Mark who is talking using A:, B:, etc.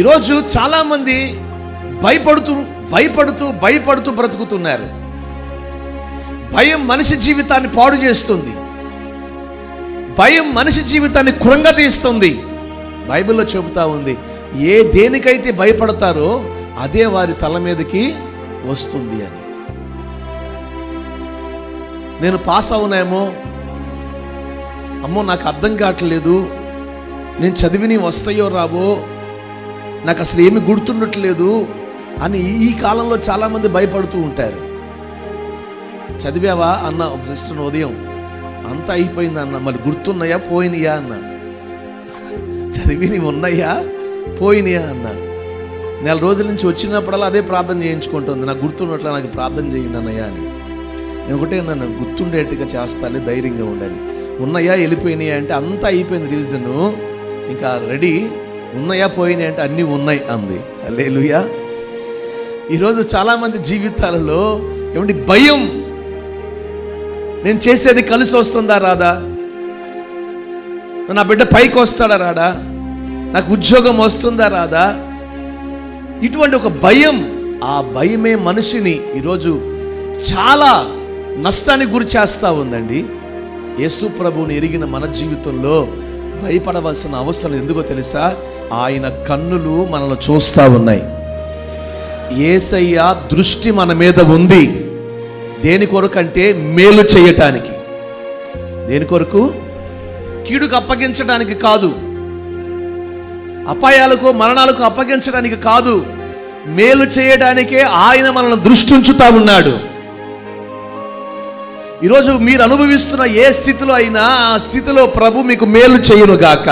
A: ఈరోజు చాలామంది భయపడుతూ భయపడుతూ భయపడుతూ బ్రతుకుతున్నారు. భయం మనిషి జీవితాన్ని పాడు చేస్తుంది. భయం మనిషి జీవితాన్ని కృంగతీస్తుంది బైబిల్లో చెబుతా ఉంది ఏ దేనికైతే భయపడతారో అదే వారి తల మీదకి వస్తుంది అని. నేను పాస్ అవునేమో? అమ్మో నాకు అర్థం కావట్లేదు. నేను చదివిని వస్తాయో రావో? నాకు అసలు ఏమి గుర్తుండట్లేదు అని ఈ కాలంలో చాలామంది భయపడుతూ ఉంటారు. చదివావా అన్న ఒక సిస్టర్ ఉదయం? అంతా అయిపోయింది అన్న. మళ్ళీ గుర్తున్నాయా? పోయినాయా అన్న. చదివిని ఉన్నాయా? పోయినాయా అన్న. నెల రోజుల నుంచి వచ్చినప్పుడల్లా అదే ప్రార్థన చేయించుకుంటుంది. నాకు గుర్తున్నట్లు నాకు ప్రార్థన చేయండి అన్నయ్యా అని. నేను ఒకటే నన్ను గుర్తుండేట్టుగా చేస్తాను ధైర్యంగా ఉండాలి ఉన్నాయా? వెళ్ళిపోయినాయా అంటే అంతా అయిపోయింది రివిజను. ఇంకా రెడీ? ఉన్నాయా పోయినాయి అంటే అన్నీ ఉన్నాయి అంది. అల్లేలుయా ఈరోజు చాలామంది జీవితాలలో ఏమండి భయం? నేను చేసేది కలిసి వస్తుందా రాదా? నా బిడ్డ పైకి వస్తాడా రాడా? నాకు ఉద్యోగం వస్తుందా రాదా? ఇటువంటి ఒక భయం ఆ భయమే మనిషిని ఈరోజు చాలా నష్టానికి గురి చేస్తూ ఉందండి. యేసు ప్రభువుని ఎరిగిన మన జీవితంలో భయపడవలసిన అవసరం ఎందుకో తెలుసా? ఆయన కన్నులు మనల్ని చూస్తూ ఉన్నాయి. ఏసయ్య దృష్టి మన మీద ఉంది. దేని కొరకంటే మేలు చేయటానికి. దేని కొరకు? కీడుకు అప్పగించడానికి కాదు. అపాయాలకు మరణాలకు అప్పగించడానికి కాదు. మేలు చేయడానికే ఆయన మనల్ని దృష్టి ఉంచుతా ఉన్నాడు. ఈరోజు మీరు అనుభవిస్తున్న ఏ స్థితిలో అయినా ఆ స్థితిలో ప్రభు మీకు మేలు చేయును గాక